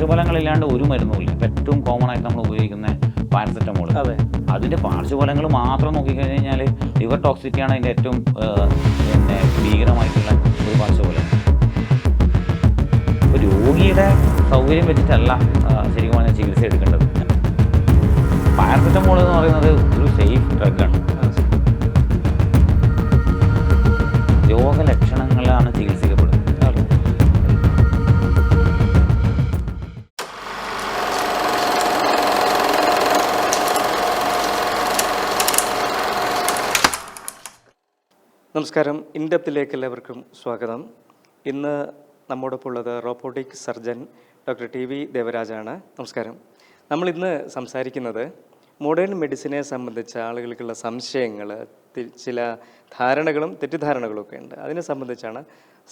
പാർശ്വഫലങ്ങളില്ലാണ്ട് ഒരു മരുന്നുമില്ല. ഏറ്റവും കോമൺ ആയിട്ട് നമ്മൾ ഉപയോഗിക്കുന്ന പാരസെറ്റമോൾ അതെ. അതിന്റെ പാർശ്വഫലങ്ങൾ മാത്രം നോക്കിക്കഴിഞ്ഞ് കഴിഞ്ഞാൽ ലിവർ ടോക്സിറ്റിയാണ് അതിന്റെ ഏറ്റവും പിന്നെ ഭീകരമായിട്ടുള്ള ഒരു പാർശ്വഫലം. രോഗിയുടെ സൗകര്യം വെച്ചിട്ടല്ല ശരിക്കും പറഞ്ഞാൽ ചികിത്സ എടുക്കേണ്ടത്. പാരസെറ്റമോൾ എന്ന് പറയുന്നത് ഒരു സേഫ് ഡ്രഗാണ് രോഗലക്ഷണങ്ങളാണ് ചികിത്സിക്കപ്പെടുന്നത്. നമസ്കാരം. ഇൻഡപ്തിലേക്ക് എല്ലാവർക്കും സ്വാഗതം. ഇന്ന് നമ്മോടൊപ്പം ഉള്ളത് robotic surgeon doctor T V ദേവരാജാണ്. നമസ്കാരം. നമ്മൾ ഇന്ന് സംസാരിക്കുന്നത് മോഡേൺ മെഡിസിനെ സംബന്ധിച്ച ആളുകൾക്കുള്ള സംശയങ്ങൾ ചില ധാരണകളും തെറ്റിദ്ധാരണകളും ഒക്കെ ഉണ്ട്. അതിനെ സംബന്ധിച്ചാണ്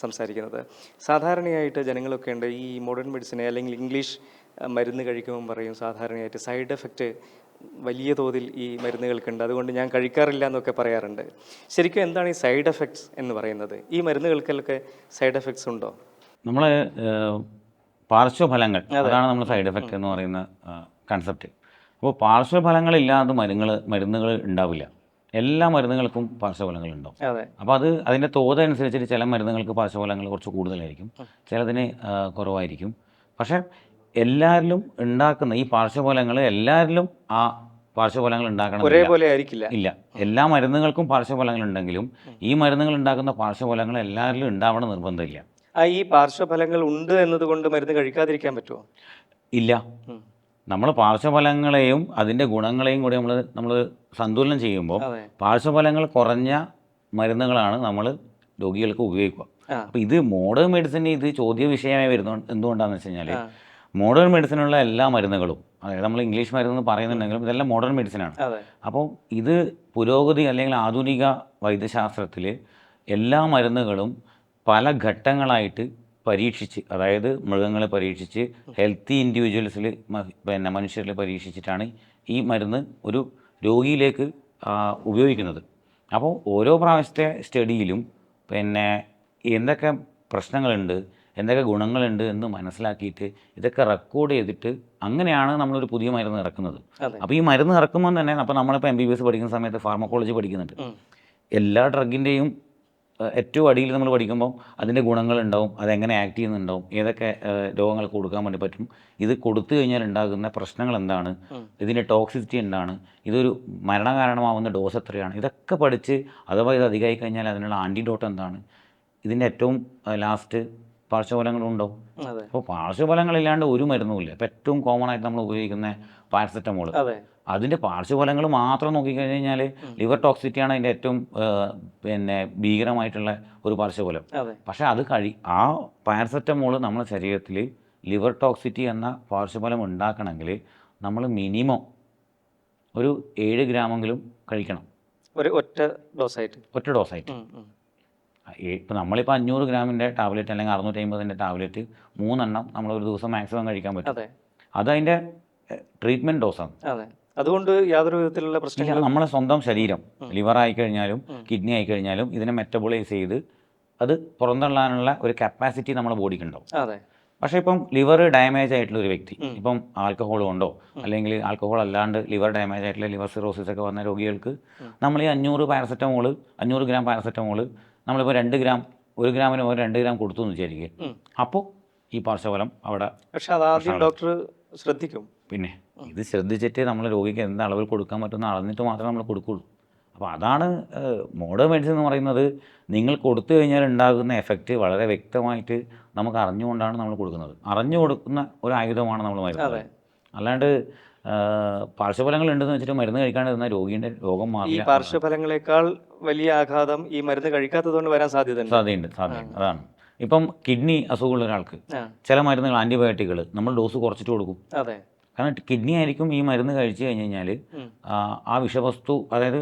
സംസാരിക്കുന്നത്. സാധാരണയായിട്ട് ജനങ്ങളൊക്കെ ഉണ്ട് ഈ മോഡേൺ മെഡിസിനെ അല്ലെങ്കിൽ ഇംഗ്ലീഷ് മരുന്ന് കഴിക്കുമ്പോൾ പറയും സാധാരണയായിട്ട് സൈഡ് എഫക്റ്റ് വലിയ തോതിൽ ഈ മരുന്നുകൾക്കുണ്ട്. അതുകൊണ്ട് ഞാൻ കഴിക്കാറില്ല എന്നൊക്കെ പറയാറുണ്ട്. ശരിക്കും എന്താണ് ഈ സൈഡ് എഫക്ട്സ് എന്ന് പറയുന്നത്? ഈ മരുന്നുകൾക്കൊക്കെ സൈഡ് എഫക്ട്സ് ഉണ്ടോ? നമ്മൾ പാർശ്വഫലങ്ങൾ. അതാണ് നമ്മൾ സൈഡ് എഫക്ട് എന്ന് പറയുന്ന കൺസെപ്റ്റ് അപ്പോൾ പാർശ്വഫലങ്ങളില്ലാതെ മരുന്നുകൾ മരുന്നുകൾ ഉണ്ടാവില്ല. എല്ലാ മരുന്നുകൾക്കും പാർശ്വഫലങ്ങൾ ഉണ്ടാവും. അപ്പോൾ അത് അതിന്റെ തോത് അനുസരിച്ചിട്ട് ചില മരുന്നുകൾക്ക് പാർശ്വഫലങ്ങൾ കുറച്ച് കൂടുതലായിരിക്കും. ചിലതിന് കുറവായിരിക്കും. പക്ഷേ എല്ലാവരിലും ഉണ്ടാക്കുന്ന ഈ പാർശ്വഫലങ്ങൾ എല്ലാവരിലും ആ പാർശ്വഫലങ്ങൾ ഉണ്ടാക്കണം ഒരേപോലെ ആയിരിക്കില്ല. ഇല്ല. എല്ലാ മരുന്നുകൾക്കും പാർശ്വഫലങ്ങൾ ഉണ്ടെങ്കിലും ഈ മരുന്നുകൾ ഉണ്ടാക്കുന്ന പാർശ്വഫലങ്ങൾ എല്ലാവരിലും ഉണ്ടാവണം നിർബന്ധമില്ല. ആ ഈ പാർശ്വഫലങ്ങൾ ഉണ്ട് എന്നതുകൊണ്ട് മരുന്ന് കഴിക്കാതിരിക്കാൻ പറ്റുമോ ഇല്ല. നമ്മൾ പാർശ്വഫലങ്ങളെയും അതിന്റെ ഗുണങ്ങളെയും കൂടി നമ്മൾ നമ്മൾ സന്തുലനം ചെയ്യുമ്പോൾ പാർശ്വഫലങ്ങൾ കുറഞ്ഞ മരുന്നുകളാണ് നമ്മൾ രോഗികൾക്ക് ഉപയോഗിക്കുക. അപ്പോൾ ഇത് മോഡേൺ മെഡിസിന്റെ ഇത് ചോദ്യ വിഷയമായി വരുന്ന എന്തുകൊണ്ടാണെന്ന് വെച്ച് കഴിഞ്ഞാൽ മോഡേൺ മെഡിസിനുള്ള എല്ലാ മരുന്നുകളും അതായത് നമ്മൾ ഇംഗ്ലീഷ് മരുന്ന് പറയുന്നുണ്ടെങ്കിലും ഇതെല്ലാം മോഡേൺ മെഡിസിനാണ് അപ്പോൾ ഇത് പുരോഗതി അല്ലെങ്കിൽ ആധുനിക വൈദ്യശാസ്ത്രത്തിൽ എല്ലാ മരുന്നുകളും പല ഘട്ടങ്ങളായിട്ട് പരീക്ഷിച്ച് അതായത് മൃഗങ്ങളെ പരീക്ഷിച്ച് ഹെൽത്തി ഇൻഡിവിജ്വൽസിൽ പിന്നെ മനുഷ്യരിൽ പരീക്ഷിച്ചിട്ടാണ് ഈ മരുന്ന് ഒരു രോഗിയിലേക്ക് ഉപയോഗിക്കുന്നത്. അപ്പോൾ ഓരോ പ്രാവശ്യത്തെ സ്റ്റഡിയിലും പിന്നെ എന്തൊക്കെ പ്രശ്നങ്ങളുണ്ട് എന്തൊക്കെ ഗുണങ്ങളുണ്ട് എന്ന് മനസ്സിലാക്കിയിട്ട് ഇതൊക്കെ റെക്കോർഡ് ചെയ്തിട്ട് അങ്ങനെയാണ് നമ്മളൊരു പുതിയ മരുന്ന് ഇറക്കുന്നത്. അപ്പോൾ ഈ മരുന്ന് ഇറക്കുമ്പോൾ തന്നെ അപ്പോൾ നമ്മളിപ്പോൾ എം ബി ബി എസ് പഠിക്കുന്ന സമയത്ത് ഫാർമക്കോളജി പഠിക്കുന്നുണ്ട്. എല്ലാ ഡ്രഗിന്റെയും ഏറ്റവും അടിയിൽ നമ്മൾ പഠിക്കുമ്പോൾ അതിന്റെ ഗുണങ്ങളുണ്ടാവും അതെങ്ങനെ ആക്ട് ചെയ്യുന്നുണ്ടാവും ഏതൊക്കെ രോഗങ്ങൾക്ക് കൊടുക്കാൻ വേണ്ടി പറ്റും ഇത് കൊടുത്തു കഴിഞ്ഞാൽ ഉണ്ടാകുന്ന പ്രശ്നങ്ങൾ എന്താണ്. ഇതിന്റെ ടോക്സിസിറ്റി എന്താണ് ഇതൊരു മരണകാരണമാവുന്ന ഡോസ് എത്രയാണ് ഇതൊക്കെ പഠിച്ച് അഥവാ ഇത് അധികമായി കഴിഞ്ഞാൽ അതിനുള്ള ആന്റിഡോട്ട് എന്താണ് ഇതിന്റെ ഏറ്റവും ലാസ്റ്റ് പാർശ്വഫലങ്ങളുണ്ടോ അപ്പോൾ പാർശ്വഫലങ്ങളില്ലാണ്ട് ഒരു മരുന്നുമില്ല. ഇപ്പം ഏറ്റവും കോമൺ ആയിട്ട് നമ്മൾ ഉപയോഗിക്കുന്ന പാരസെറ്റമോൾ അതെ. അതിന്റെ പാർശ്വഫലങ്ങൾ മാത്രം നോക്കിക്കഴിഞ്ഞ് കഴിഞ്ഞാൽ ലിവർ ടോക്സിറ്റിയാണ് അതിന്റെ ഏറ്റവും പിന്നെ ഭീകരമായിട്ടുള്ള ഒരു പാർശ്വഫലം. പക്ഷെ അത് കഴി ആ പാരസെറ്റമോൾ നമ്മുടെ ശരീരത്തിൽ ലിവർ ടോക്സിറ്റി എന്ന പാർശ്വഫലം ഉണ്ടാക്കണമെങ്കിൽ നമ്മൾ മിനിമം ഒരു ഏഴ് ഗ്രാമെങ്കിലും കഴിക്കണം. ഒരു ഒറ്റ ഡോസായിട്ട് ഒറ്റ ഡോസായിട്ട്. ഇപ്പോൾ നമ്മളിപ്പോൾ അഞ്ഞൂറ് ഗ്രാമിന്റെ ടാബ്ലറ്റ് അല്ലെങ്കിൽ അറുന്നൂറ്റി അമ്പതിന്റെ ടാബ്ലറ്റ് മൂന്നെണ്ണം നമ്മൾ ഒരു ദിവസം മാക്സിമം കഴിക്കാൻ പറ്റും. അതെ. അതതിന്റെ ട്രീറ്റ്മെന്റ് ഡോസാണ്. അതെ. അതുകൊണ്ട് യാതൊരു വിധത്തിലുള്ള പ്രശ്നം പ്രശ്നങ്ങളും നമ്മളെ സ്വന്തം ശരീരം ലിവർ ആയിക്കഴിഞ്ഞാലും കഴിഞ്ഞാലും കിഡ്നി ആയിക്കഴിഞ്ഞാലും ഇതിനെ മെറ്റബോളൈസ് ചെയ്ത് അത് പുറന്തള്ളാനുള്ള ഒരു കപ്പാസിറ്റി നമ്മുടെ ബോഡിക്ക് ഉണ്ടാവും അതെ. പക്ഷേ ഇപ്പം ലിവർ ഡാമേജ് ആയിട്ടുള്ള ഒരു വ്യക്തി. ഇപ്പം ആൽക്കഹോൾ കൊണ്ടോ അല്ലെങ്കിൽ ആൽക്കഹോൾ അല്ലാണ്ട് ലിവർ ഡാമേജ് ആയിട്ടുള്ള ലിവർ സിറോസിസ് ഒക്കെ വന്ന രോഗികൾക്ക് നമ്മൾ ഈ അഞ്ഞൂറ് പാരസെറ്റമോൾ അഞ്ഞൂറ് ഗ്രാം പാരസെറ്റമോൾ നമ്മളിപ്പോൾ രണ്ട് ഗ്രാം ഒരു ഗ്രാമിന് ഒരു രണ്ട് ഗ്രാം കൊടുത്തു എന്ന് വിചാരിക്കുക അപ്പോൾ ഈ പാർശ്വഫലം അവിടെ പക്ഷെ അതാദ്യം ഡോക്ടർ ശ്രദ്ധിക്കും. പിന്നെ ഇത് ശ്രദ്ധിച്ചിട്ട് നമ്മൾ രോഗിക്ക് എന്ത് അളവിൽ കൊടുക്കാൻ പറ്റുന്ന അളന്നിട്ട് മാത്രമേ നമ്മൾ കൊടുക്കുള്ളൂ. അപ്പോൾ അതാണ് മോഡേൺ മെഡിസിൻ എന്ന് പറയുന്നത് നിങ്ങൾ കൊടുത്തു കഴിഞ്ഞാൽ ഉണ്ടാകുന്ന എഫക്റ്റ് വളരെ വ്യക്തമായിട്ട് നമുക്ക് അറിഞ്ഞുകൊണ്ടാണ് നമ്മൾ കൊടുക്കുന്നത്. അറിഞ്ഞു കൊടുക്കുന്ന ഒരു ആയുധമാണ് നമ്മൾ മരുന്ന്. അല്ലാണ്ട് പാർശ്വഫലങ്ങൾ ഉണ്ടെന്ന് വെച്ചിട്ട് മരുന്ന് കഴിക്കാണ്ടിരുന്ന രോഗിയുടെ രോഗം ഈ പാർശ്വഫലങ്ങളെക്കാൾ വലിയ ആഘാതം ഈ മരുന്ന് കഴിക്കാത്തതുകൊണ്ട് വരാൻ സാധ്യതയുണ്ട്. സാധ്യതയുണ്ട് സാധ്യതയുണ്ട്. അതാണ്. ഇപ്പം കിഡ്നി അസുഖമുള്ള ഒരാൾക്ക് ചില മരുന്നുകൾ ആന്റിബയോട്ടിക്കുകൾ നമ്മൾ ഡോസ് കുറച്ചിട്ട് കൊടുക്കും. അതെ. കാരണം കിഡ്നി ആയിരിക്കും ഈ മരുന്ന് കഴിച്ചു കഴിഞ്ഞു കഴിഞ്ഞാൽ ആ, വിഷവസ്തു അതായത്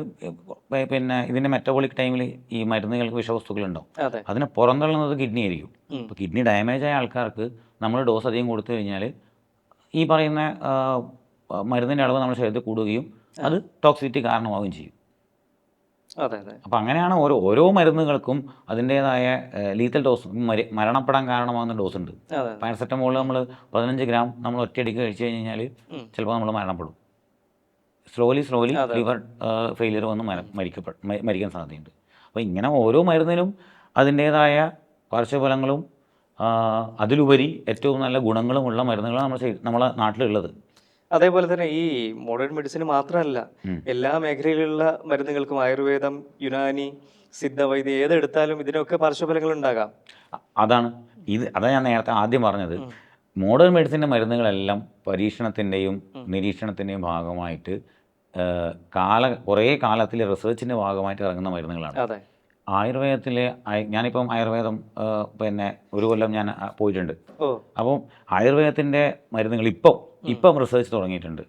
പിന്നെ ഇതിന്റെ മെറ്റബോളിക് ടൈമിൽ ഈ മരുന്നുകൾക്ക് വിഷവസ്തുക്കൾ ഉണ്ടാവും അതിനെ പുറന്തള്ളുന്നത് കിഡ്നി ആയിരിക്കും. കിഡ്നി ഡാമേജ് ആയ ആൾക്കാർക്ക് നമ്മൾ ഡോസ് അധികം കൊടുത്തു കഴിഞ്ഞാൽ ഈ പറയുന്ന മരുന്നിന്റെ അളവ് നമ്മുടെ ശരീരത്തിൽ കൂടുകയും അത് ടോക്സിറ്റി കാരണമാവുകയും ചെയ്യും. അതെ അതെ. അപ്പോൾ അങ്ങനെയാണ് ഓരോ ഓരോ മരുന്നുകൾക്കും അതിന്റേതായ ലീത്തൽ ഡോസ് മരി മരണപ്പെടാൻ കാരണമാകുന്ന ഡോസ് ഉണ്ട്. പാരസെറ്റമോൾ നമ്മൾ പതിനഞ്ച് ഗ്രാം നമ്മൾ ഒറ്റയടിക്ക് കഴിച്ചു കഴിഞ്ഞ് കഴിഞ്ഞാൽ ചിലപ്പോൾ നമ്മൾ മരണപ്പെടും. സ്ലോലി സ്ലോലി ലിവർ ഫെയിലിയർ വന്ന് മര മരിക്കപ്പെടും മരിക്കാൻ സാധ്യതയുണ്ട്. അപ്പോൾ ഇങ്ങനെ ഓരോ മരുന്നിനും അതിന്റേതായ പാർശ്വഫലങ്ങളും അതിലുപരി ഏറ്റവും നല്ല ഗുണങ്ങളുമുള്ള മരുന്നുകളാണ് നമ്മൾ ചെയ്- നമ്മളെ നാട്ടിലുള്ളത്. അതേപോലെ തന്നെ ഈ മോഡേൺ മെഡിസിന് മാത്രമല്ല എല്ലാ മേഖലയിലുള്ള മരുന്നുകൾക്കും ആയുർവേദം യുനാനി സിദ്ധവൈദ്യം ഏതെടുത്താലും ഇതിനൊക്കെ പാർശ്വഫലങ്ങൾ ഉണ്ടാകാം. അതാണ്. ഇത് അതാണ് ഞാൻ നേരത്തെ ആദ്യം പറഞ്ഞത്. മോഡേൺ മെഡിസിന്റെ മരുന്നുകളെല്ലാം പരീക്ഷണത്തിന്റെയും നിരീക്ഷണത്തിന്റെയും ഭാഗമായിട്ട് കാല കുറേ കാലത്തിലെ റിസർച്ചിന്റെ ഭാഗമായിട്ട് ഇറങ്ങുന്ന മരുന്നുകളാണ്. ആയുർവേദത്തിലെ ആയ- ഞാനിപ്പം ആയുർവേദം പിന്നെ ഒരു കൊല്ലം ഞാൻ പോയിട്ടുണ്ട്. അപ്പം ആയുർവേദത്തിന്റെ മരുന്നുകൾ ഇപ്പം ഇപ്പം റിസർച്ച് തുടങ്ങിയിട്ടുണ്ട്.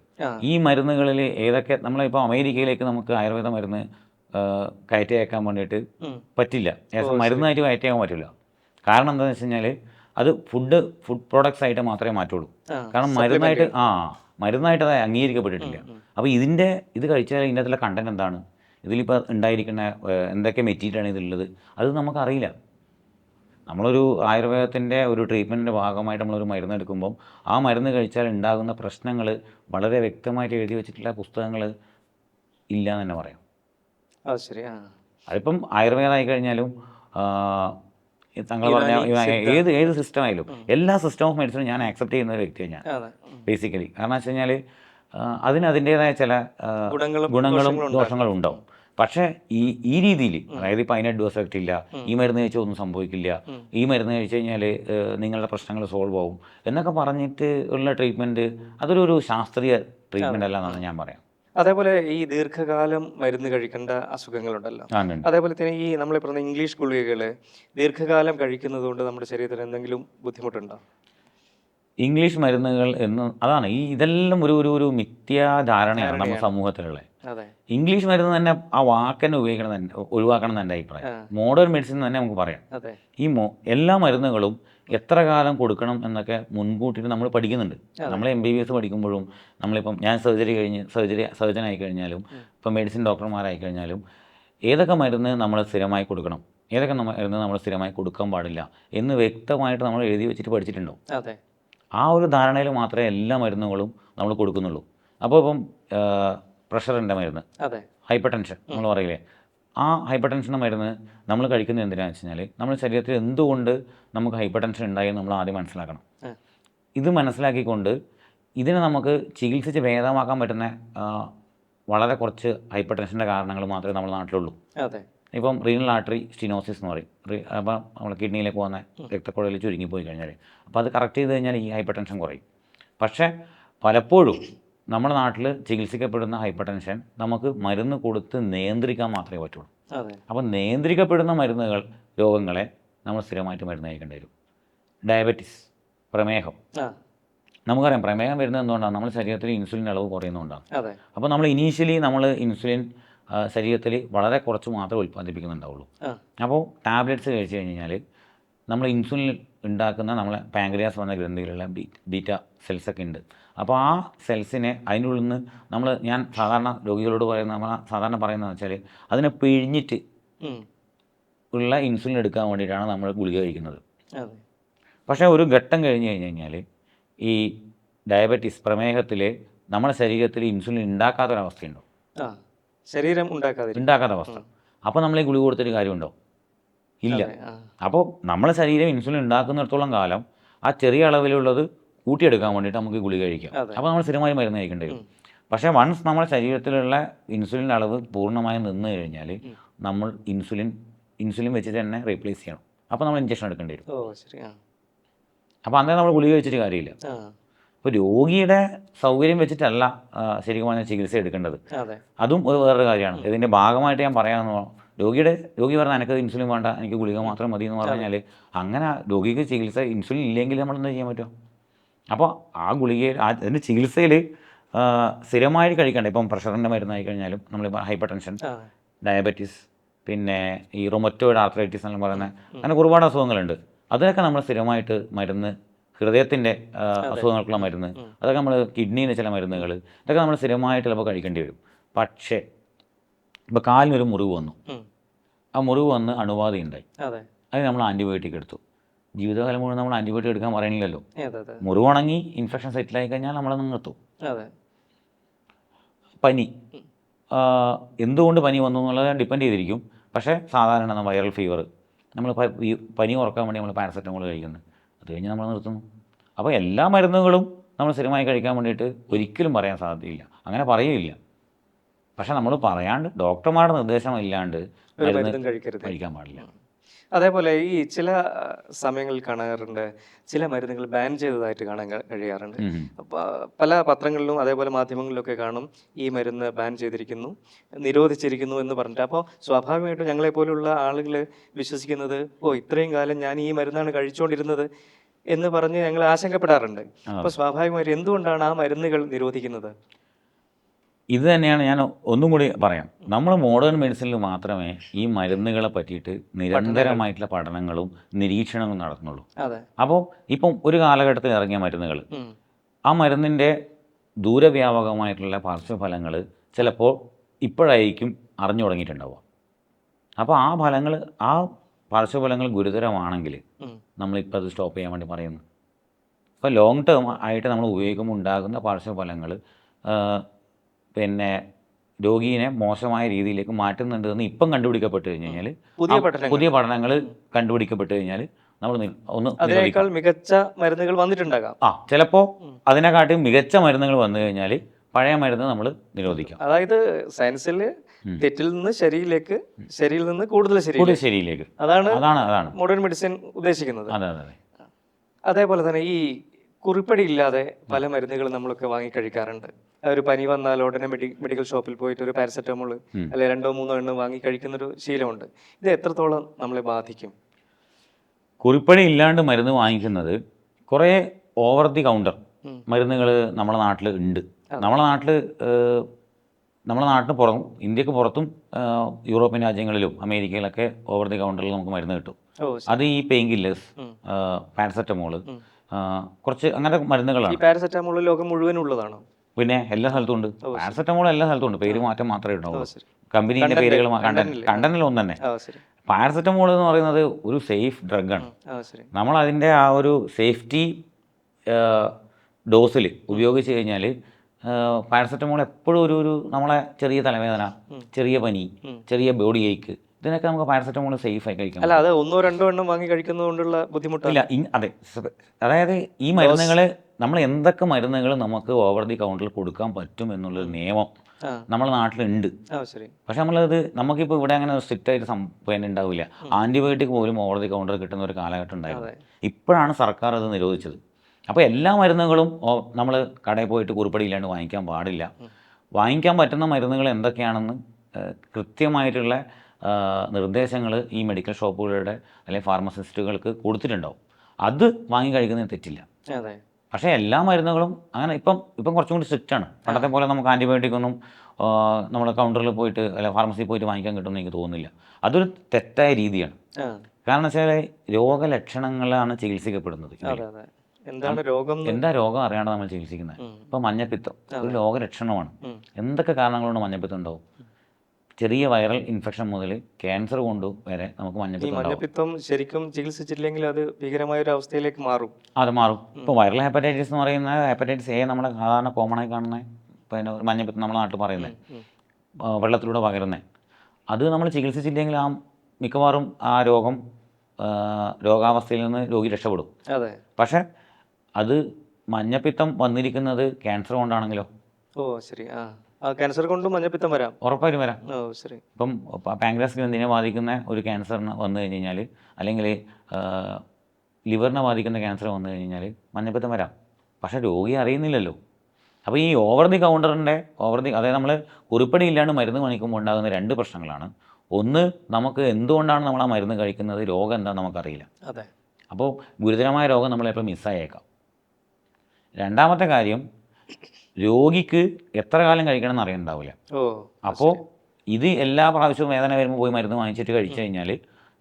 ഈ മരുന്നുകളിൽ ഏതൊക്കെ നമ്മളിപ്പോൾ അമേരിക്കയിലേക്ക് നമുക്ക് ആയുർവേദ മരുന്ന് കയറ്റി അയക്കാൻ വേണ്ടിയിട്ട് പറ്റില്ല. മരുന്നായിട്ട് കയറ്റി അയക്കാൻ പറ്റില്ല. കാരണം എന്താണെന്ന് വെച്ച് കഴിഞ്ഞാൽ അത് ഫുഡ് ഫുഡ് പ്രോഡക്ട്സ് ആയിട്ട് മാത്രമേ മാറ്റുള്ളൂ. കാരണം മരുന്നായിട്ട് ആ മരുന്നായിട്ട് അത് അംഗീകരിക്കപ്പെട്ടിട്ടില്ല. അപ്പോൾ ഇതിന്റെ ഇത് കഴിച്ചാൽ ഇതിന്റെ അകത്തുള്ള കണ്ടന്റ് എന്താണ്? ഇതിലിപ്പോൾ ഉണ്ടായിരിക്കുന്ന എന്തൊക്കെ മെറ്റീരിയലാണ് ഇതിലുള്ളത്? അത് നമുക്കറിയില്ല. നമ്മളൊരു ആയുർവേദത്തിന്റെ ഒരു ട്രീറ്റ്മെന്റിന്റെ ഭാഗമായിട്ട് നമ്മളൊരു മരുന്ന് എടുക്കുമ്പം ആ മരുന്ന് കഴിച്ചാൽ ഉണ്ടാകുന്ന പ്രശ്നങ്ങൾ വളരെ വ്യക്തമായിട്ട് എഴുതി വെച്ചിട്ടുള്ള പുസ്തകങ്ങൾ ഇല്ല എന്ന് തന്നെ പറയാം. അത് ശരി. അതിപ്പം ആയുർവേദമായി കഴിഞ്ഞാലും താങ്കൾ പറഞ്ഞ ഏത് ഏത് സിസ്റ്റം ആയാലും എല്ലാ സിസ്റ്റം ഓഫ് മെഡിസിനും ഞാൻ ആക്സെപ്റ്റ് ചെയ്യുന്ന ഒരു വ്യക്തിയാണ് ഞാൻ ബേസിക്കലി കാരണം വെച്ച് കഴിഞ്ഞാൽ അതിന് അതിന്റേതായ ചില ഗുണങ്ങളും ദോഷങ്ങളും ഉണ്ടാവും പക്ഷേ ഈ ഈ രീതിയിൽ അതായത് ഇപ്പം അതിന് അഡ്വേഴ്സ് എഫക്റ്റ് ഇല്ല ഈ മരുന്ന് കഴിച്ചാൽ ഒന്നും സംഭവിക്കില്ല ഈ മരുന്ന് കഴിച്ചു കഴിഞ്ഞാൽ നിങ്ങളുടെ പ്രശ്നങ്ങൾ സോൾവ് ആവും എന്നൊക്കെ പറഞ്ഞിട്ട് ഉള്ള ട്രീറ്റ്മെന്റ് അതൊരു ഒരു ശാസ്ത്രീയ ട്രീറ്റ്മെന്റ് അല്ല എന്നാണ് ഞാൻ പറയാം. അതേപോലെ ഈ ദീർഘകാലം മരുന്ന് കഴിക്കേണ്ട അസുഖങ്ങളുണ്ടല്ലോ. അതേപോലെ തന്നെ ഈ നമ്മൾ പറഞ്ഞ ഇംഗ്ലീഷ് ഗുളികകൾ ദീർഘകാലം കഴിക്കുന്നത് കൊണ്ട് നമ്മുടെ ശരീരത്തിന് എന്തെങ്കിലും ബുദ്ധിമുട്ടുണ്ടോ? ഇംഗ്ലീഷ് മരുന്നുകൾ എന്ന് അതാണ് ഈ ഇതെല്ലാം ഒരു ഒരു ഒരു മിഥ്യാധാരണയാണ് നമ്മുടെ സമൂഹത്തിലുള്ള അതെ ഇംഗ്ലീഷ് മരുന്ന് തന്നെ ആ വാക്കന്നെ ഉപയോഗിക്കണം തന്നെ ഒഴിവാക്കണം എന്ന് എന്റെ അഭിപ്രായം മോഡേൺ മെഡിസിൻ തന്നെ നമുക്ക് പറയാം. ഈ മോ എല്ലാ മരുന്നുകളും എത്ര കാലം കൊടുക്കണം എന്നൊക്കെ മുൻകൂട്ടിയിട്ട് നമ്മൾ പഠിക്കുന്നുണ്ട്. നമ്മൾ എം ബി ബി എസ് പഠിക്കുമ്പോഴും നമ്മളിപ്പം ഞാൻ സർജറി കഴിഞ്ഞ് സർജറി സർജൻ ആയി കഴിഞ്ഞാലും ഇപ്പം മെഡിസിൻ ഡോക്ടർമാരായി കഴിഞ്ഞാലും ഏതൊക്കെ മരുന്ന് നമ്മൾ സ്ഥിരമായി കൊടുക്കണം ഏതൊക്കെ മരുന്ന് നമ്മൾ സ്ഥിരമായി കൊടുക്കാൻ പാടില്ല എന്ന് വ്യക്തമായിട്ട് നമ്മൾ എഴുതി വെച്ചിട്ട് പഠിച്ചിട്ടുണ്ടോ? ആ ഒരു ധാരണയിൽ മാത്രമേ എല്ലാ മരുന്നുകളും നമ്മൾ കൊടുക്കുന്നുള്ളൂ. അപ്പോൾ ഇപ്പം പ്രഷറിന്റെ മരുന്ന്. അതെ. ഹൈപ്പർ ടെൻഷൻ നമ്മൾ പറയില്ലേ? ആ ഹൈപ്പർ ടെൻഷന്റെ മരുന്ന് നമ്മൾ കഴിക്കുന്നത് എന്തിനാണെന്ന് വെച്ച് കഴിഞ്ഞാൽ നമ്മുടെ ശരീരത്തിൽ എന്തുകൊണ്ട് നമുക്ക് ഹൈപ്പർ ടെൻഷൻ ഉണ്ടായെന്ന് നമ്മൾ ആദ്യം മനസ്സിലാക്കണം. ഇത് മനസ്സിലാക്കിക്കൊണ്ട് ഇതിനെ നമുക്ക് ചികിത്സിച്ച് ഭേദമാക്കാൻ പറ്റുന്ന വളരെ കുറച്ച് ഹൈപ്പർ ടെൻഷന്റെ കാരണങ്ങൾ മാത്രമേ നമ്മുടെ നാട്ടിലുള്ളൂ. അതെ. ഇപ്പം റീനൽ ആർട്ടറി സ്റ്റിനോസിസ് എന്ന് പറയും. അപ്പം നമ്മൾ കിഡ്നിയിലേക്ക് പോകുന്ന രക്തക്കുഴലിൽ ചുരുങ്ങിപ്പോയി കഴിഞ്ഞാൽ അപ്പോൾ അത് കറക്റ്റ് ചെയ്ത് കഴിഞ്ഞാൽ ഈ ഹൈപ്പർ ടെൻഷൻ കുറയും. പക്ഷേ പലപ്പോഴും നമ്മുടെ നാട്ടിൽ ചികിത്സിക്കപ്പെടുന്ന ഹൈപ്പർ ടെൻഷൻ നമുക്ക് മരുന്ന് കൊടുത്ത് നിയന്ത്രിക്കാൻ മാത്രമേ പറ്റുള്ളൂ. അപ്പം അപ്പോൾ നിയന്ത്രിക്കപ്പെടുന്ന മരുന്നുകൾ രോഗങ്ങളെ നമ്മൾ സ്ഥിരമായിട്ട് മരുന്ന് കഴിക്കേണ്ടി വരും. ഡയബറ്റിസ് പ്രമേഹം. നമുക്കറിയാം പ്രമേഹം വരുന്നത് എന്തുകൊണ്ടാണ്? നമ്മുടെ ശരീരത്തിൽ ഇൻസുലിൻ അളവ് കുറയുന്നതുകൊണ്ടാണ്. അപ്പോൾ നമ്മൾ ഇനീഷ്യലി നമ്മൾ ഇൻസുലിൻ ശരീരത്തിൽ വളരെ കുറച്ച് മാത്രമേ ഉൽപ്പാദിപ്പിക്കുന്നുണ്ടാവുള്ളൂ. അപ്പോൾ ടാബ്ലറ്റ്സ് കഴിച്ച് കഴിഞ്ഞ് കഴിഞ്ഞാൽ നമ്മൾ ഇൻസുലിൻ ഉണ്ടാക്കുന്ന നമ്മളെ പാങ്ക്രിയാസ് വന്ന ഗ്രന്ഥികളിലെ ബീറ്റ സെൽസൊക്കെ ഉണ്ട്. അപ്പോൾ ആ സെൽസിനെ അതിനുള്ളിൽ ഉള്ളിൽ നിന്ന് നമ്മൾ ഞാൻ സാധാരണ രോഗികളോട് പറയുന്ന നമ്മൾ സാധാരണ പറയുന്നതെന്ന് വെച്ചാൽ അതിനെ പിഴിഞ്ഞിട്ട് ഉള്ള ഇൻസുലിൻ എടുക്കാൻ വേണ്ടിയിട്ടാണ് നമ്മൾ ഗുളിക കഴിക്കുന്നത്. പക്ഷേ ഒരു ഘട്ടം കഴിഞ്ഞ് കഴിഞ്ഞ് കഴിഞ്ഞാൽ ഈ ഡയബറ്റീസ് പ്രമേഹത്തിൽ നമ്മുടെ ശരീരത്തിൽ ഇൻസുലിൻ ഉണ്ടാക്കാത്തൊരവസ്ഥയുണ്ടോ ശരീരം ഉണ്ടാക്കാതെ ഉണ്ടാക്കാത്ത അവസ്ഥ. അപ്പോൾ നമ്മൾ ഈ ഗുളിക കൊടുത്തൊരു കാര്യമുണ്ടോ? ഇല്ല. അപ്പോൾ നമ്മളെ ശരീരം ഇൻസുലിൻ ഉണ്ടാക്കുന്നിടത്തോളം കാലം ആ ചെറിയ അളവിലുള്ളത് കൂട്ടിയെടുക്കാൻ വേണ്ടിയിട്ട് നമുക്ക് ഗുളിക കഴിക്കാം. അപ്പോൾ നമ്മൾ സ്ഥിരമായി മരുന്ന് കഴിക്കേണ്ടി വരും. പക്ഷേ വൺസ് നമ്മുടെ ശരീരത്തിലുള്ള ഇൻസുലിൻ അളവ് പൂർണമായും നിന്ന് കഴിഞ്ഞാൽ നമ്മൾ ഇൻസുലിൻ ഇൻസുലിൻ വെച്ചിട്ട് തന്നെ റീപ്ലേസ് ചെയ്യണം. അപ്പോൾ നമ്മൾ ഇഞ്ചക്ഷൻ എടുക്കേണ്ടി വരും. അപ്പോൾ അന്നേരം നമ്മൾ ഗുളിക വെച്ചിട്ട് കാര്യമില്ല. അപ്പോൾ രോഗിയുടെ സൗകര്യം വെച്ചിട്ടല്ല ശരിക്കും പറഞ്ഞാൽ ചികിത്സ എടുക്കേണ്ടത്. അതെ. അതും ഒരു വേറൊരു കാര്യമാണ്. ഇതിന്റെ ഭാഗമായിട്ട് ഞാൻ പറയാമെന്ന് രോഗിയുടെ രോഗി പറഞ്ഞാൽ എനിക്ക് ഇൻസുലിൻ വേണ്ട എനിക്ക് ഗുളിക മാത്രം മതി എന്ന് പറഞ്ഞാൽ അങ്ങനെ രോഗിക്ക് ചികിത്സ ഇൻസുലിൻ ഇല്ലെങ്കിൽ നമ്മൾ എന്താ ചെയ്യാൻ പറ്റുമോ അപ്പോൾ ആ ഗുളികയിൽ ആ അതിന്റെ ചികിത്സയിൽ സ്ഥിരമായി കഴിക്കേണ്ട? ഇപ്പം പ്രഷറിന്റെ മരുന്നായി കഴിഞ്ഞാലും നമ്മൾ ഹൈപ്പർ ടെൻഷൻ ഡയബറ്റീസ് പിന്നെ ഈ റൊമറ്റോയിഡ് ആർത്രൈറ്റിസ് എന്നെല്ലാം പറയുന്ന അങ്ങനെ ഒരുപാട് അസുഖങ്ങളുണ്ട്. അതിനൊക്കെ നമ്മൾ സ്ഥിരമായിട്ട് മരുന്ന് ഹൃദയത്തിന്റെ അസുഖങ്ങൾക്കുള്ള മരുന്ന് അതൊക്കെ നമ്മൾ കിഡ്നീന്റെ ചില മരുന്നുകൾ ഇതൊക്കെ നമ്മൾ സ്ഥിരമായിട്ട് ചിലപ്പോൾ കഴിക്കേണ്ടി വരും. പക്ഷേ ഇപ്പോൾ കാലിനൊരു മുറിവ് വന്നു. ആ മുറിവ് വന്ന് അണുബാധ ഉണ്ടായി അതെ. അത് നമ്മൾ ആന്റിബയോട്ടിക് എടുത്തു. ജീവിതകാലം മുഴുവൻ നമ്മൾ ആന്റിബയോട്ടിക് എടുക്കാൻ പറയണില്ലല്ലോ. അതെ ഇൻഫെക്ഷൻ സെറ്റിൽ ആയി ഇൻഫെക്ഷൻ സെറ്റിലായി കഴിഞ്ഞാൽ നമ്മൾ നിർത്തും. പനി. എന്തുകൊണ്ട് പനി വന്നു എന്നുള്ളത് ഡിപ്പെൻഡ് ചെയ്തിരിക്കും. പക്ഷേ സാധാരണ വൈറൽ ഫീവർ നമ്മൾ പനി ഉറക്കാൻ വേണ്ടി നമ്മൾ പാരസെറ്റമോൾ കഴിക്കുന്നു. അത് കഴിഞ്ഞ് നമ്മൾ നിർത്തുന്നു. അപ്പോൾ എല്ലാ മരുന്നുകളും നമ്മൾ സ്ഥിരമായി കഴിക്കാൻ വേണ്ടിയിട്ട് ഒരിക്കലും പറയാൻ സാധ്യതയില്ല. അങ്ങനെ പറയുകയില്ല. പക്ഷെ നമ്മൾ പറയാണ്ട് ഡോക്ടർമാരുടെ നിർദ്ദേശം ഇല്ലാണ്ട് കഴിക്കാൻ പാടില്ല. അതേപോലെ ഈ ചില സമയങ്ങളിൽ കാണാറുണ്ട് ചില മരുന്നുകൾ ബാൻ ചെയ്തതായിട്ട് കാണാൻ കഴിയാറുണ്ട്. പല പത്രങ്ങളിലും അതേപോലെ മാധ്യമങ്ങളിലൊക്കെ കാണും ഈ മരുന്ന് ബാൻ ചെയ്തിരിക്കുന്നു നിരോധിച്ചിരിക്കുന്നു എന്ന് പറഞ്ഞിട്ട്. അപ്പോൾ സ്വാഭാവികമായിട്ടും ഞങ്ങളെ പോലുള്ള ആളുകൾ വിശ്വസിക്കുന്നത് ഓ ഇത്രയും കാലം ഞാൻ ഈ മരുന്നാണ് കഴിച്ചുകൊണ്ടിരുന്നത് എന്ന് പറഞ്ഞ് ഞങ്ങൾ ആശങ്കപ്പെടാറുണ്ട്. അപ്പോൾ സ്വാഭാവികമായിട്ടും എന്തുകൊണ്ടാണ് ആ മരുന്നുകൾ നിരോധിക്കുന്നത്? ഇത് തന്നെയാണ് ഞാൻ ഒന്നും കൂടി പറയാം. നമ്മൾ മോഡേൺ മെഡിസിനിൽ മാത്രമേ ഈ മരുന്നുകളെ പറ്റിയിട്ട് നിരന്തരമായിട്ടുള്ള പഠനങ്ങളും നിരീക്ഷണങ്ങളും നടത്തുന്നുള്ളൂ. അപ്പോൾ ഇപ്പം ഒരു കാലഘട്ടത്തിൽ ഇറങ്ങിയ മരുന്നുകൾ ആ മരുന്നിന്റെ ദൂരവ്യാപകമായിട്ടുള്ള പാർശ്വഫലങ്ങൾ ചിലപ്പോൾ ഇപ്പോഴായിരിക്കും അറിഞ്ഞു തുടങ്ങിയിട്ടുണ്ടാവുക. അപ്പോൾ ആ ഫലങ്ങൾ ആ പാർശ്വഫലങ്ങൾ ഗുരുതരമാണെങ്കിൽ. നമ്മളിപ്പോൾ അത് സ്റ്റോപ്പ് ചെയ്യാൻ വേണ്ടി പറയുന്നു. അപ്പോൾ ലോങ് ടേം ആയിട്ട് നമ്മൾ ഉപയോഗിക്കുമ്പോൾ ഉണ്ടാകുന്ന പാർശ്വഫലങ്ങൾ പിന്നെ രോഗീനെ മോശമായ രീതിയിലേക്ക് മാറ്റുന്നുണ്ട് എന്ന് ഇപ്പം കണ്ടുപിടിക്കപ്പെട്ട് കഴിഞ്ഞ് കഴിഞ്ഞാൽ പുതിയ പഠനങ്ങൾ. പുതിയ പഠനങ്ങൾ കണ്ടുപിടിക്കപ്പെട്ട് കഴിഞ്ഞാൽ നമ്മൾ ഒന്ന് അതിനേക്കാൾ മികച്ച മരുന്നുകൾ വന്നിട്ടുണ്ടാകാം. ആ ചിലപ്പോൾ അതിനെക്കാട്ടി മികച്ച മരുന്നുകൾ വന്നു കഴിഞ്ഞാൽ പഴയ മരുന്ന് നമ്മൾ നിരോധിക്കാം. അതായത് സയൻസിൽ തെറ്റിൽ നിന്ന് ശരിയിലേക്ക് ശരിയിൽ നിന്ന് കൂടുതൽ ശരി കൂടുതൽ ശരിയിലേക്ക് അതാണ് അതാണ് അതാണ്. മോഡേൺ മെഡിസിൻ ഉദ്ദേശിക്കുന്നത്. അതെ അതെ അതെ. അതേപോലെ തന്നെ ഈ കുറിപ്പടി ഇല്ലാതെ പല മരുന്നുകളും നമ്മളൊക്കെ വാങ്ങി കഴിക്കാറുണ്ട്. ഒരു പനി വന്നാൽ ഉടനെ മെഡിക്കൽ ഷോപ്പിൽ പോയിട്ട് ഒരു പാരസെറ്റമോൾ. അല്ലെ രണ്ടോ മൂന്നോ എണ്ണം വാങ്ങി കഴിക്കുന്ന ഒരു ശീലമുണ്ട് ഇത് എത്രത്തോളം നമ്മളെ ബാധിക്കും കുറിപ്പണി ഇല്ലാണ്ട് മരുന്ന് വാങ്ങിക്കുന്നത് കുറേ ഓവർ ദി കൗണ്ടർ. മരുന്നുകൾ നമ്മുടെ നാട്ടിൽ ഉണ്ട് നമ്മുടെ നാട്ടിൽ നമ്മുടെ നാട്ടിന് പുറം ഇന്ത്യയ്ക്ക് പുറത്തും യൂറോപ്യൻ രാജ്യങ്ങളിലും അമേരിക്കയിലൊക്കെ ഓവർ ദി കൗണ്ടറിൽ നമുക്ക് മരുന്ന് കിട്ടും അത് ഈ പെയിൻ കില്ലേഴ്സ്. പാരസെറ്റമോൾ. കുറച്ച് അങ്ങനത്തെ മരുന്നുകളാണ് പാരസെറ്റമോൾ ലോകം മുഴുവൻ ഉള്ളതാണോ പിന്നെ എല്ലാ സ്ഥലത്തും ഉണ്ട്. പാരസെറ്റമോൾ എല്ലാ സ്ഥലത്തും ഉണ്ട്. പേര് മാറ്റം മാത്രമേ ഉണ്ടാവുള്ളൂ കമ്പനീന്റെ Content- പേരുകൾ കണ്ടനിൽ ഒന്ന് തന്നെ. പാരസെറ്റമോൾ എന്ന് പറയുന്നത് ഒരു സേഫ് ഡ്രഗാണ് ആണ്. നമ്മൾ അതിന്റെ ആ ഒരു സേഫ്റ്റി ഡോസിൽ ഉപയോഗിച്ച് കഴിഞ്ഞാൽ പാരസെറ്റമോൾ എപ്പോഴും ഒരു ഒരു നമ്മളെ ചെറിയ തലവേദന ചെറിയ പനി ചെറിയ ബോഡി ഏക്ക് ഇതിനൊക്കെ നമുക്ക് പാരസെറ്റമോൾ സേഫ് ആയി കഴിക്കാം അല്ല അത് ഒന്നോ രണ്ടോ എണ്ണം വാങ്ങി കഴിക്കുന്നത് കൊണ്ടുള്ള ബുദ്ധിമുട്ട് ഇല്ല ഇ- അതെ. അതായത് ഈ മരുന്നുകൾ നമ്മൾ എന്തൊക്കെ മരുന്നുകൾ നമുക്ക് ഓവർ ദി കൗണ്ടറിൽ കൊടുക്കാൻ പറ്റും എന്നുള്ളൊരു നിയമം നമ്മളെ നമ്മുടെ നാട്ടിലുണ്ട് പക്ഷെ നമ്മളത് നമുക്കിപ്പോൾ ഇവിടെ അങ്ങനെ സ്ട്രിക്റ്റ് ആയിട്ട് സംഭവം പിന്നെ ഉണ്ടാവില്ല ആന്റിബയോട്ടിക് പോലും ഓവർ ദി കൗണ്ടർ കിട്ടുന്ന ഒരു കാലഘട്ടം ഉണ്ടായിരുന്നു. ഇപ്പോഴാണ് സർക്കാർ അത് നിരോധിച്ചത്. അപ്പോൾ എല്ലാ മരുന്നുകളും നമ്മൾ കടയിൽ പോയിട്ട് കുറിപ്പടിയില്ലാണ്ട് വാങ്ങിക്കാൻ പാടില്ല. വാങ്ങിക്കാൻ പറ്റുന്ന മരുന്നുകൾ എന്തൊക്കെയാണെന്ന് കൃത്യമായിട്ടുള്ള നിർദ്ദേശങ്ങൾ ഈ മെഡിക്കൽ ഷോപ്പുകളുടെ അല്ലെങ്കിൽ ഫാർമസിസ്റ്റുകൾക്ക് കൊടുത്തിട്ടുണ്ടാവും. അത് വാങ്ങി കഴിക്കുന്നതിന് തെറ്റില്ല. പക്ഷേ എല്ലാ മരുന്നുകളും അങ്ങനെ ഇപ്പം ഇപ്പം കുറച്ചും കൂടി സ്ട്രിക്റ്റ് ആണ്. പണ്ടത്തെ പോലെ നമുക്ക് ആന്റിബയോട്ടിക് ഒന്നും നമ്മുടെ കൗണ്ടറിൽ പോയിട്ട് അല്ല ഫാർമസിയിൽ പോയിട്ട് വാങ്ങിക്കാൻ കിട്ടുമെന്ന് എനിക്ക് തോന്നുന്നില്ല. അതൊരു തെറ്റായ രീതിയാണ്. കാരണം വെച്ചാൽ രോഗലക്ഷണങ്ങളാണ് ചികിത്സിക്കപ്പെടുന്നത് എന്താണ് രോഗം? എന്താ രോഗം അറിയാണ്ട് നമ്മൾ ചികിത്സിക്കുന്നത്? ഇപ്പൊ ഇപ്പം മഞ്ഞപ്പിത്തം. ഒരു രോഗലക്ഷണമാണ്. എന്തൊക്കെ കാരണങ്ങളുണ്ട് മഞ്ഞപ്പിത്തം ഉണ്ടാവും? ചെറിയ വൈറൽ ഇൻഫെക്ഷൻ മുതൽ ക്യാൻസർ കൊണ്ട് വരെ നമുക്ക് മഞ്ഞപ്പിത്തം മഞ്ഞപ്പിത്തം ശരിക്കും ചികിത്സിച്ചില്ലെങ്കിൽ അത് ഭീകരമായ ഒരു അവസ്ഥയിലേക്ക് മാറും. അത് മാറും. ഇപ്പോൾ വൈറൽ ഹെപ്പറ്റൈറ്റിസ് എന്ന് പറയുന്ന ഹെപ്പറ്റൈറ്റിസ് എ നമ്മളെ സാധാരണ കോമൺ ആയി കാണുന്ന പിന്നെ മഞ്ഞപ്പിത്തം നമ്മുടെ നാട്ടിൽ പറയുന്നത് വെള്ളത്തിലൂടെ പകരുന്നത് അത് നമ്മൾ ചികിത്സിച്ചില്ലെങ്കിൽ ആ മിക്കവാറും ആ രോഗം രോഗാവസ്ഥയിൽ നിന്ന് രോഗി രക്ഷപ്പെടും. അതെ. പക്ഷേ അത് മഞ്ഞപ്പിത്തം വന്നിരിക്കുന്നത് ക്യാൻസർ കൊണ്ടാണെങ്കിലോ? ഓ ശരി. ആ. ക്യാൻസർ കൊണ്ടും മഞ്ഞപ്പിത്തം വരാം. ഉറപ്പായിട്ടും വരാം. ഓ ശരി. ഇപ്പം പാങ്ക്രാസ് ഗ്രന്ഥിനെ ബാധിക്കുന്ന ഒരു ക്യാൻസറിന് വന്നു കഴിഞ്ഞ് കഴിഞ്ഞാൽ അല്ലെങ്കിൽ ലിവറിനെ ബാധിക്കുന്ന ക്യാൻസർ വന്നു കഴിഞ്ഞാൽ മഞ്ഞപ്പിത്തം വരാം. പക്ഷേ രോഗി അറിയുന്നില്ലല്ലോ. അപ്പോൾ ഈ ഓവർ ദി കൗണ്ടറിന്റെ ഓവർ ദി അതായത് നമ്മൾ കുറിപ്പടി ഇല്ലാണ്ട് മരുന്ന് കാണിക്കുമ്പോൾ ഉണ്ടാകുന്ന രണ്ട് പ്രശ്നങ്ങളാണ്. ഒന്ന് നമുക്ക് എന്തുകൊണ്ടാണ് നമ്മൾ ആ മരുന്ന് കഴിക്കുന്നത്? രോഗം എന്താണെന്ന് നമുക്കറിയില്ല. അതെ. അപ്പോൾ ഗുരുതരമായ രോഗം നമ്മളെപ്പോൾ മിസ്സായേക്കാം രണ്ടാമത്തെ കാര്യം രോഗിക്ക് എത്ര കാലം കഴിക്കണം എന്ന് അറിയണ്ടാവില്ല അപ്പോൾ ഇത് എല്ലാ പ്രാവശ്യവും വേദന വരുമ്പോൾ പോയി മരുന്ന് വാങ്ങിച്ചിട്ട് കഴിച്ചു കഴിഞ്ഞാൽ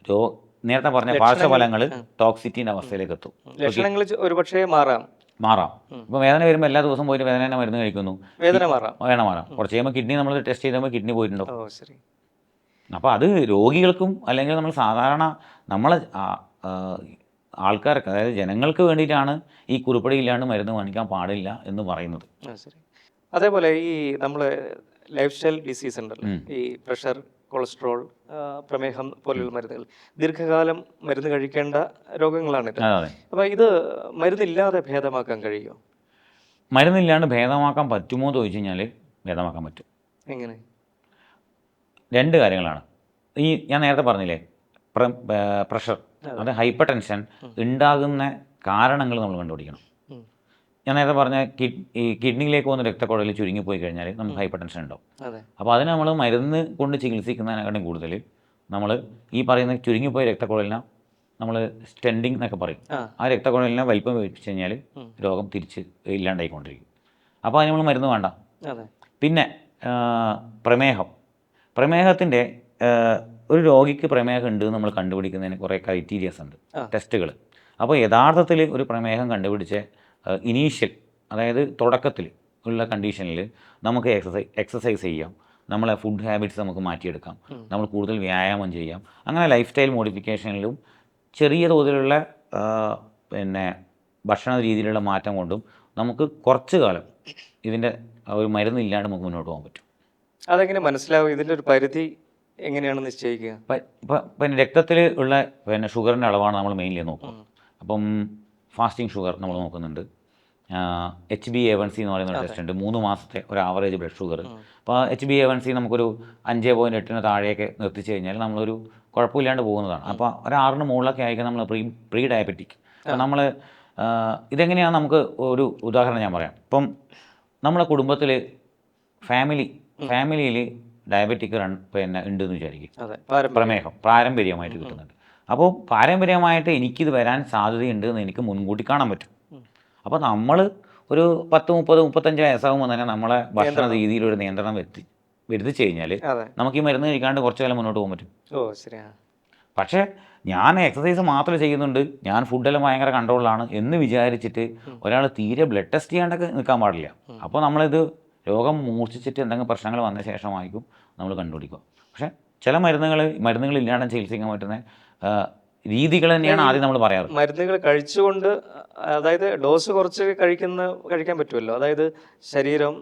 രോ നേരത്തെ പറഞ്ഞ പാർശ്വഫലങ്ങൾ ടോക്സിറ്റിന്റെ അവസ്ഥയിലേക്ക് എത്തും. ലക്ഷണങ്ങൾ ഒരുപക്ഷേ മാറാം. മാറാം. ഇപ്പൊ വേദന വരുമ്പോൾ എല്ലാ ദിവസവും പോയിട്ട് വേദന മരുന്ന് കഴിക്കുന്നു. വേദന മാറാം. വേണം മാറാം. കുറച്ച് കഴിയുമ്പോൾ കിഡ്നി നമ്മൾ ടെസ്റ്റ് ചെയ്തപ്പോൾ കിഡ്നി പോയിട്ടുണ്ടോ? അപ്പോൾ അത് രോഗികൾക്കും അല്ലെങ്കിൽ നമ്മൾ സാധാരണ നമ്മൾ ആൾക്കാർക്ക് അതായത് ജനങ്ങൾക്ക് വേണ്ടിയിട്ടാണ് ഈ കുറിപ്പടിയില്ലാണ്ട് മരുന്ന് വാങ്ങിക്കാൻ പാടില്ല എന്ന് പറയുന്നത്. അതേപോലെ ഈ നമ്മൾ ലൈഫ് സ്റ്റൈൽ ഡിസീസ് ഉണ്ടല്ലോ. ഈ പ്രഷർ കൊളസ്ട്രോൾ പ്രമേഹം പോലെയുള്ള മരുന്നുകൾ. ദീർഘകാലം മരുന്ന് കഴിക്കേണ്ട രോഗങ്ങളാണ് അപ്പോൾ ഇത് മരുന്നില്ലാതെ ഭേദമാക്കാൻ കഴിയുമോ? മരുന്നില്ലാണ്ട് ഭേദമാക്കാൻ പറ്റുമോ എന്ന് ചോദിച്ചു കഴിഞ്ഞാൽ ഭേദമാക്കാൻ പറ്റും. എങ്ങനെ? രണ്ട് കാര്യങ്ങളാണ്. ഈ ഞാൻ നേരത്തെ പറഞ്ഞില്ലേ പ്രഷർ. അത്. ഹൈപ്പർ ടെൻഷൻ ഉണ്ടാകുന്ന കാരണങ്ങൾ നമ്മൾ കണ്ടുപിടിക്കണം. ഞാൻ നേരത്തെ പറഞ്ഞ കിഡ് ഈ കിഡ്നിയിലേക്ക് പോകുന്ന രക്തക്കുഴലിൽ ചുരുങ്ങി പോയി കഴിഞ്ഞാൽ നമുക്ക് ഹൈപ്പർ ടെൻഷൻ ഉണ്ടാവും അപ്പോൾ അതിന് നമ്മൾ മരുന്ന് കൊണ്ട് ചികിത്സിക്കുന്നതിനെക്കാട്ടും കൂടുതൽ നമ്മൾ ഈ പറയുന്ന ചുരുങ്ങിപ്പോയ രക്തക്കുഴലിനെ നമ്മൾ സ്റ്റെൻഡിങ് എന്നൊക്കെ പറയും. ആ. രക്തക്കുഴലിനെ വലിപ്പം വെച്ച് കഴിഞ്ഞാൽ രോഗം തിരിച്ച് ഇല്ലാണ്ടായിക്കൊണ്ടിരിക്കും. അപ്പോൾ അതിന് നമ്മൾ മരുന്ന് വേണ്ട. പിന്നെ പ്രമേഹം. പ്രമേഹത്തിന്റെ ഒരു രോഗിക്ക് പ്രമേഹം ഉണ്ട് എന്ന് നമ്മൾ കണ്ടുപിടിക്കുന്നതിന് കുറേ ക്രൈറ്റീരിയസ് ഉണ്ട് ടെസ്റ്റുകൾ അപ്പോൾ യഥാർത്ഥത്തിൽ ഒരു പ്രമേഹം കണ്ടുപിടിച്ച ഇനീഷ്യൽ അതായത് തുടക്കത്തിൽ ഉള്ള കണ്ടീഷനിൽ നമുക്ക് എക്സസൈസ് എക്സസൈസ് ചെയ്യാം. നമ്മളെ ഫുഡ് ഹാബിറ്റ്സ് നമുക്ക് മാറ്റിയെടുക്കാം. നമ്മൾ കൂടുതൽ വ്യായാമം ചെയ്യാം. അങ്ങനെ ലൈഫ് സ്റ്റൈൽ മോഡിഫിക്കേഷനിലും ചെറിയ തോതിലുള്ള പിന്നെ ഭക്ഷണ രീതിയിലുള്ള മാറ്റം കൊണ്ടും നമുക്ക് കുറച്ച് കാലം ഇതിന്റെ ഒരു മരുന്നില്ലാണ്ട് നമുക്ക് മുന്നോട്ട് പോകാൻ പറ്റും. അതെങ്ങനെ മനസ്സിലാവും? ഇതിന്റെ ഒരു പരിധി എങ്ങനെയാണ് നിശ്ചയിക്കുക? പിന്നെ രക്തത്തിൽ ഉള്ള പിന്നെ ഷുഗറിന്റെ അളവാണ് നമ്മൾ മെയിൻലി നോക്കുക. അപ്പം ഫാസ്റ്റിംഗ് ഷുഗർ നമ്മൾ നോക്കുന്നുണ്ട്. H B A one C എന്ന് പറയുന്ന ഒരു ടെസ്റ്റ് ഉണ്ട് മൂന്ന് മാസത്തെ ഒരു ആവറേജ് ബ്ലഡ് ഷുഗർ. അപ്പോൾ H B A one C നമുക്കൊരു അഞ്ച് പോയിന്റ് എട്ടിന് താഴെയൊക്കെ നിർത്തിച്ച് കഴിഞ്ഞാൽ നമ്മളൊരു കുഴപ്പമില്ലാണ്ട് പോകുന്നതാണ്. അപ്പോൾ ഒരു ആറിന് മുകളിലൊക്കെ ആയിരിക്കും നമ്മൾ പ്രീ പ്രീ ഡയബറ്റിക് അപ്പോൾ നമ്മൾ ഇതെങ്ങനെയാണ് നമുക്ക് ഒരു ഉദാഹരണം ഞാൻ പറയാം. ഇപ്പം നമ്മളെ കുടുംബത്തിൽ ഫാമിലി ഫാമിലിയിൽ ഡയബറ്റിക് റൺ പിന്നെ ഉണ്ടെന്ന് വിചാരിക്കും. പ്രമേഹം പാരമ്പര്യമായിട്ട് കിട്ടുന്നുണ്ട്. അപ്പോൾ പാരമ്പര്യമായിട്ട് എനിക്കിത് വരാൻ സാധ്യതയുണ്ട് എന്ന് എനിക്ക് മുൻകൂട്ടി കാണാൻ പറ്റും. അപ്പോൾ നമ്മൾ ഒരു പത്ത് മുപ്പത് മുപ്പത്തഞ്ച് വയസ്സാകുമ്പോൾ തന്നെ നമ്മളെ ഭക്ഷണ രീതിയിൽ ഒരു നിയന്ത്രണം വരുത്തി വരുത്തി കഴിഞ്ഞാൽ നമുക്ക് ഈ മരുന്ന് കഴിക്കാണ്ട് കുറച്ച് കാലം മുന്നോട്ട് പോകാൻ പറ്റും. പക്ഷേ ഞാൻ എക്സസൈസ് മാത്രമേ ചെയ്യുന്നുണ്ട്. ഞാൻ ഫുഡെല്ലാം ഭയങ്കര കൺട്രോളിലാണ് എന്ന് വിചാരിച്ചിട്ട് ഒരാൾ തീരെ ബ്ലഡ് ടെസ്റ്റ് ചെയ്യാണ്ടൊക്കെ നിൽക്കാൻ പാടില്ല. അപ്പോൾ നമ്മളിത് രോഗം മൂർച്ഛിച്ചിട്ട് എന്തെങ്കിലും പ്രശ്നങ്ങൾ വന്ന ശേഷമായിരിക്കും നമ്മൾ കണ്ടുപിടിക്കുക. പക്ഷേ ചില മരുന്നുകൾ മരുന്നുകൾ ഇല്ലാണ്ട് ചികിത്സിക്കാൻ പറ്റുന്ന രീതികൾ തന്നെയാണ് ആദ്യം നമ്മൾ പറയാറ്. മരുന്നുകൾ കഴിച്ചുകൊണ്ട് അതായത് ഡോസ് കുറച്ച് കഴിക്കുന്ന കഴിക്കാൻ പറ്റുമല്ലോ. അതായത് ശരീരം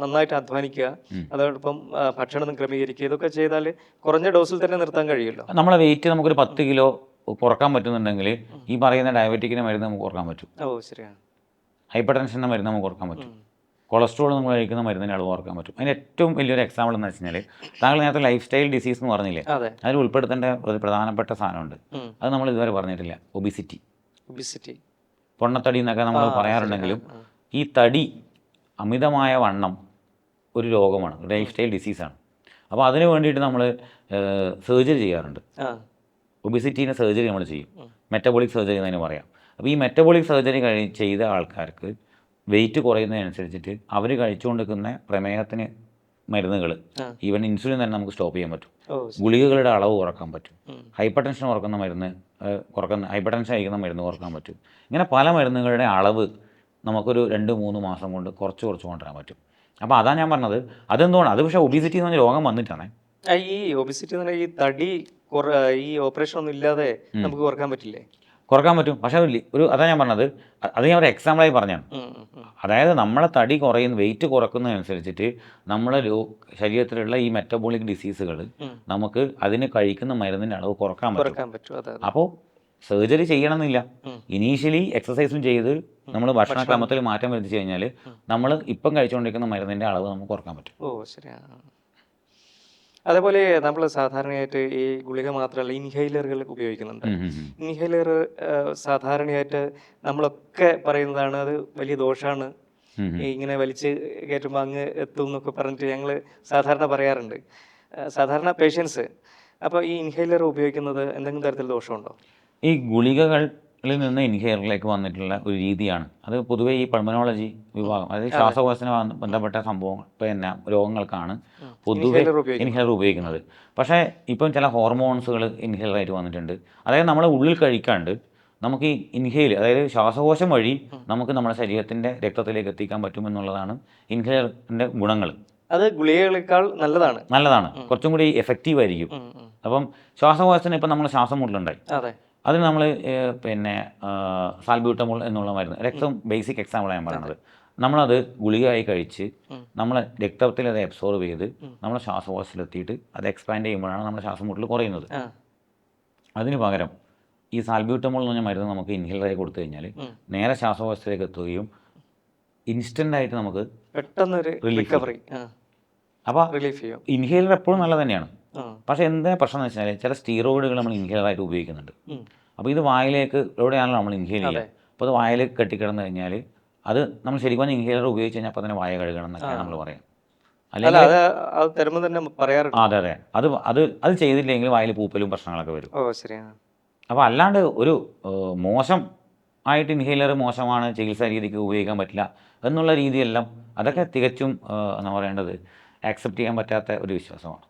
നന്നായിട്ട് അധ്വാനിക്കുക അതോടൊപ്പം ഭക്ഷണം ക്രമീകരിക്കുക ഇതൊക്കെ ചെയ്താൽ കുറഞ്ഞ ഡോസിൽ തന്നെ നിർത്താൻ കഴിയുമല്ലോ. നമ്മളെ വെയിറ്റ് നമുക്കൊരു പത്ത് കിലോ കുറയ്ക്കാൻ പറ്റുന്നുണ്ടെങ്കിൽ ഈ പറയുന്ന ഡയബറ്റിക്കിന് മരുന്ന് നമുക്ക് കുറയ്ക്കാൻ പറ്റും. ഓ ശരിയാണ്. ഹൈപ്പർ ടെൻഷന്റെ മരുന്ന് നമുക്ക് കുറയ്ക്കാൻ പറ്റും. കൊളസ്ട്രോൾ നമ്മൾ കഴിക്കുന്ന മരുന്നിന്റെ അളവ് ഓർക്കാൻ പറ്റും. അതിന് ഏറ്റവും വലിയൊരു എക്സാമ്പിൾ എന്ന് വെച്ച് കഴിഞ്ഞാൽ താങ്കൾ നേരത്തെ ലൈഫ് സ്റ്റൈൽ ഡിസീസ് എന്ന് പറഞ്ഞില്ലേ? അതെ. അതിൽ ഉൾപ്പെടുത്തേണ്ട ഒരു പ്രധാനപ്പെട്ട സാധനമുണ്ട്. അത് നമ്മൾ ഇതുവരെ പറഞ്ഞിട്ടില്ല. ഒബിസിറ്റി ഒബിസിറ്റി പൊണ്ണത്തടി എന്നൊക്കെ നമ്മൾ പറയാറുണ്ടെങ്കിലും ഈ തടി അമിതമായ വണ്ണം ഒരു രോഗമാണ്. ലൈഫ് സ്റ്റൈൽ ഡിസീസാണ് അപ്പോൾ അതിന് വേണ്ടിയിട്ട് നമ്മൾ സർജറി ചെയ്യാറുണ്ട്. ഒബിസിറ്റീന്റെ സർജറി നമ്മൾ ചെയ്യും. മെറ്റബോളിക് സർജറി എന്നതിന് പറയാം. അപ്പോൾ ഈ മെറ്റബോളിക് സർജറി കഴി ചെയ്ത ആൾക്കാർക്ക് വെയിറ്റ് കുറയുന്നതിനനുസരിച്ചിട്ട് അവർ കഴിച്ചുകൊണ്ടിരിക്കുന്ന പ്രമേഹത്തിന് മരുന്നുകൾ. ഈവൻ ഇൻസുലിൻ തന്നെ നമുക്ക് സ്റ്റോപ്പ് ചെയ്യാൻ പറ്റും. ഗുളികകളുടെ അളവ് കുറയ്ക്കാൻ പറ്റും. ഹൈപ്പർ ടെൻഷൻ കുറക്കുന്ന മരുന്ന് കുറക്കുന്ന ഹൈപ്പർ ടെൻഷൻ അയക്കുന്ന മരുന്ന് കുറയ്ക്കാൻ പറ്റും. ഇങ്ങനെ പല മരുന്നുകളുടെ അളവ് നമുക്കൊരു രണ്ട് മൂന്ന് മാസം കൊണ്ട് കുറച്ച് കുറച്ച് കൊണ്ടുവരാൻ പറ്റും. അപ്പോൾ അതാണ് ഞാൻ പറഞ്ഞത്. അതെന്തുകൊണ്ട് അത് പക്ഷേ ഒബിസിറ്റി എന്ന് പറഞ്ഞ രോഗം വന്നിട്ടാണ്. ഈ ഒബിസിറ്റി എന്ന് പറഞ്ഞാൽ ഈ തടി ഈ ഓപ്പറേഷൻ ഒന്നും ഇല്ലാതെ നമുക്ക് കുറയ്ക്കാൻ പറ്റില്ലേ? കുറയ്ക്കാൻ പറ്റും. പക്ഷേ ഒരു ലി- ഒരു അതാണ് ഞാൻ പറഞ്ഞത്. അത് ഞാൻ ഒരു എക്സാമ്പിളായി പറഞ്ഞാണ്. അതായത് നമ്മളെ തടി കുറയുന്ന വെയിറ്റ് കുറക്കുന്നതനുസരിച്ചിട്ട് നമ്മളെ രോ ശരീരത്തിലുള്ള ഈ മെറ്റബോളിക് ഡിസീസുകൾ. നമുക്ക് അതിന് കഴിക്കുന്ന മരുന്നിന്റെ അളവ് കുറയ്ക്കാൻ പറ്റും. അതെ അതെ. അപ്പോൾ സർജറി ചെയ്യണമെന്നില്ല. ഇനീഷ്യലി എക്സസൈസും ചെയ്ത് നമ്മൾ ഭക്ഷണക്രമത്തിൽ മാറ്റം വരുത്തിച്ചു കഴിഞ്ഞാൽ നമ്മൾ ഇപ്പം കഴിച്ചുകൊണ്ടിരിക്കുന്ന മരുന്നിന്റെ അളവ് നമുക്ക് കുറയ്ക്കാൻ പറ്റും. ഓ ശരിയാണ് അതേപോലെ നമ്മൾ സാധാരണയായിട്ട് ഈ ഗുളിക മാത്രമല്ല ഇൻഹൈലറുകൾ ഉപയോഗിക്കുന്നുണ്ട്. ഇൻഹൈലർ സാധാരണയായിട്ട് നമ്മളൊക്കെ പറയുന്നതാണ് അത് വലിയ ദോഷമാണ്. ഇങ്ങനെ വലിച്ച് കയറ്റുമ്പോൾ അങ്ങ് എത്തും എന്നൊക്കെ പറഞ്ഞിട്ട് ഞങ്ങൾ സാധാരണ പറയാറുണ്ട്. സാധാരണ പേഷ്യൻസ് അപ്പോൾ ഈ ഇൻഹൈലർ ഉപയോഗിക്കുന്നത് എന്തെങ്കിലും തരത്തിൽ ദോഷമുണ്ടോ? ഈ ഗുളികകളിൽ നിന്ന് ഇൻഹെയറിലേക്ക് വന്നിട്ടുള്ള ഒരു രീതിയാണ്. അത് പൊതുവേ ഈ പൾമനോളജി വിഭാഗം അതായത് ശ്വാസകോശന ബന്ധ- ബന്ധപ്പെട്ട സംഭവങ്ങൾ പിന്നെ രോഗങ്ങൾക്കാണ് പൊതുവേ ഇൻഹെയർ ഉപയോഗിക്കുന്നത്. പക്ഷേ ഇപ്പം ചില ഹോർമോൺസുകൾ ഇൻഹെയറായിട്ട് വന്നിട്ടുണ്ട്. അതായത് നമ്മൾ ഉള്ളിൽ കഴിക്കാണ്ട് നമുക്ക് ഈ ഇൻഹെയിൽ അതായത് ശ്വാസകോശം വഴി നമുക്ക് നമ്മുടെ ശരീരത്തിന്റെ രക്തത്തിലേക്ക് എത്തിക്കാൻ പറ്റുമെന്നുള്ളതാണ് ഇൻഹെയറിന്റെ ഗുണങ്ങൾ അത് ഗുളികകളേക്കാൾ നല്ലതാണ്. നല്ലതാണ്. കുറച്ചും കൂടി എഫക്റ്റീവ് ആയിരിക്കും. അപ്പം ശ്വാസകോശത്തിന് ഇപ്പം നമ്മൾ ശ്വാസം മുട്ടലുണ്ടായി. അതിന് നമ്മൾ പിന്നെ സാൽബ്യൂട്ടമോൾ എന്നുള്ള മരുന്ന് രക്തം ബേസിക് എക്സാമ്പിൾ ഞാൻ പറയുന്നത് നമ്മളത് ഗുളികയായി കഴിച്ച്. നമ്മൾ രക്തത്തിൽ അത് അബ്സോർബ് ചെയ്ത് നമ്മളെ ശ്വാസകോശത്തിലെത്തിയിട്ട് അത് എക്സ്പാൻഡ് ചെയ്യുമ്പോഴാണ് നമ്മുടെ ശ്വാസം മുട്ടൽ കുറയുന്നത്. അതിന് പകരം ഈ സാൽബ്യൂട്ടമോൾ എന്ന് പറഞ്ഞ മരുന്ന് നമുക്ക് ഇൻഹേലറായി കൊടുത്തു കഴിഞ്ഞാൽ നേരെ ശ്വാസകോശത്തിലേക്ക് എത്തുകയും ഇൻസ്റ്റന്റ് ആയിട്ട് നമുക്ക് പെട്ടെന്നൊരു റിലീഫ് അപ്പോൾ റിലീഫ് ചെയ്യും. ഇൻഹേലർ എപ്പോഴും നല്ലത് തന്നെയാണ്. പക്ഷേ എന്താ പ്രശ്നം എന്ന് വെച്ചാൽ ചില സ്റ്റീറോയിഡുകൾ നമ്മൾ ഇൻഹേലറായിട്ട് ഉപയോഗിക്കുന്നുണ്ട്. അപ്പോൾ ഇത് വായിലേക്ക് എവിടെയാണല്ലോ നമ്മൾ ഇൻഹേൽ ചെയ്യുക. അപ്പോൾ അത് വായിലേക്ക് കെട്ടിക്കിടന്ന് കഴിഞ്ഞാൽ അത് നമ്മൾ ശരിക്കും പറഞ്ഞാൽ ഇൻഹേലർ ഉപയോഗിച്ച് കഴിഞ്ഞാൽ അപ്പോൾ തന്നെ വായ കഴുകണം എന്നൊക്കെയാണ് നമ്മൾ പറയാം അല്ല അല്ലെങ്കിൽ അത് അത് അതെ അതെ. അത് ചെയ്തില്ലെങ്കിൽ വായിൽ പൂപ്പലും പ്രശ്നങ്ങളൊക്കെ വരും. അപ്പോൾ അല്ലാണ്ട് ഒരു മോശം ആയിട്ട് ഇൻഹേലർ മോശമാണ് ചികിത്സാ രീതിക്ക് ഉപയോഗിക്കാൻ പറ്റില്ല എന്നുള്ള രീതിയെല്ലാം അതൊക്കെ തികച്ചും എന്താ പറയേണ്ടത് ആക്സെപ്റ്റ് ചെയ്യാൻ പറ്റാത്ത ഒരു വിശ്വാസമാണ്.